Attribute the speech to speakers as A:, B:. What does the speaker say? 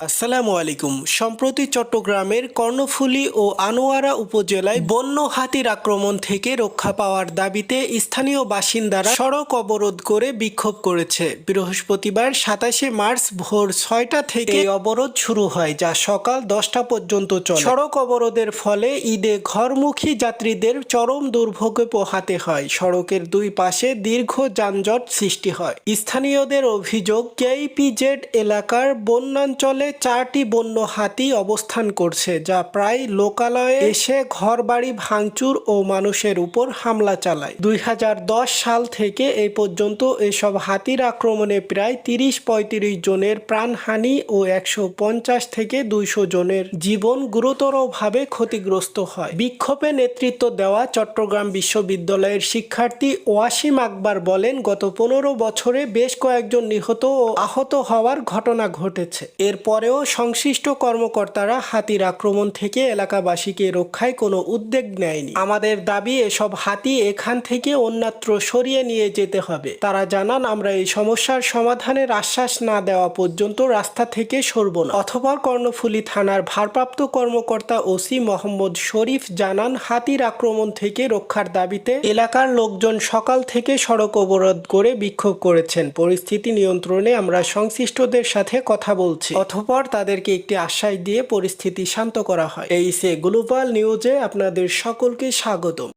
A: আসসালামু আলাইকুম। সম্প্রতি চট্টগ্রামের কর্ণফুলী ও আনোয়ারা উপজেলায় বন্য হাতির আক্রমণ থেকে রক্ষা পাওয়ার দাবিতে স্থানীয় বাসিন্দারা সড়ক অবরোধ করে বিক্ষোভ করেছে। বৃহস্পতিবার সাতাশে মার্চ ভোর ছয়টা থেকে অবরোধ শুরু হয়, যা সকাল দশটা পর্যন্ত চলে। সড়ক অবরোধের ফলে ঈদে ঘরমুখী যাত্রীদের চরম দুর্ভোগে পোহাতে হয়। সড়কের দুই পাশে দীর্ঘ যানজট সৃষ্টি হয়। স্থানীয়দের অভিযোগ, কেইপিজেড এলাকার বন্যাঞ্চলে চারটি বন্য হাতি অবস্থান করছে, যা প্রায় লোকালয়ে এসে ঘরবাড়ি, ভাঙচুর ও মানুষের উপর হামলা চালায়। দুই হাজার দশ সাল থেকে এই পর্যন্ত এসব হাতির আক্রমণে প্রায় তিরিশ পঁয়ত্রিশ জনের প্রাণহানি ও একশো পঞ্চাশ থেকে দুইশো জনের জীবন গুরুতরভাবে ক্ষতিগ্রস্ত হয়। বিক্ষোভে নেতৃত্ব দেওয়া চট্টগ্রাম বিশ্ববিদ্যালয়ের শিক্ষার্থী ওয়াসিম আকবর বলেন, গত পনেরো বছরে বেশ কয়েকজন নিহত ও আহত হওয়ার ঘটনা ঘটেছে। এরপরেও সংশ্লিষ্ট কর্মকর্তারা হাতির আক্রমণ থেকে এলাকাবাসীকে রক্ষায় কোনো উদ্যোগ নেয়নি। আমাদের দাবি, এসব হাতি এখান থেকে অন্যত্র সরিয়ে নিয়ে যেতে হবে। তারা জানান, আমরা এই সমস্যার সমাধানের আশ্বাস না দেওয়া পর্যন্ত রাস্তা থেকে সরব না। অথবা কর্ণফুলী থানার ভারপ্রাপ্ত কর্মকর্তা ওসি মোহাম্মদ শরীফ জানান, হাতির আক্রমণ থেকে রক্ষার দাবিতে এলাকার লোকজন সকাল থেকে সড়ক অবরোধ করে বিক্ষোভ করেছেন। পরিস্থিতি নিয়ন্ত্রণে আমরা সংশ্লিষ্টদের সাথে কথা বলছি। অথপর তাদেরকে একটি আশ্বাস দিয়ে পরিস্থিতি শান্ত করা হয়। এই সে গ্লোবাল নিউজে আপনাদের সকলকে স্বাগতম।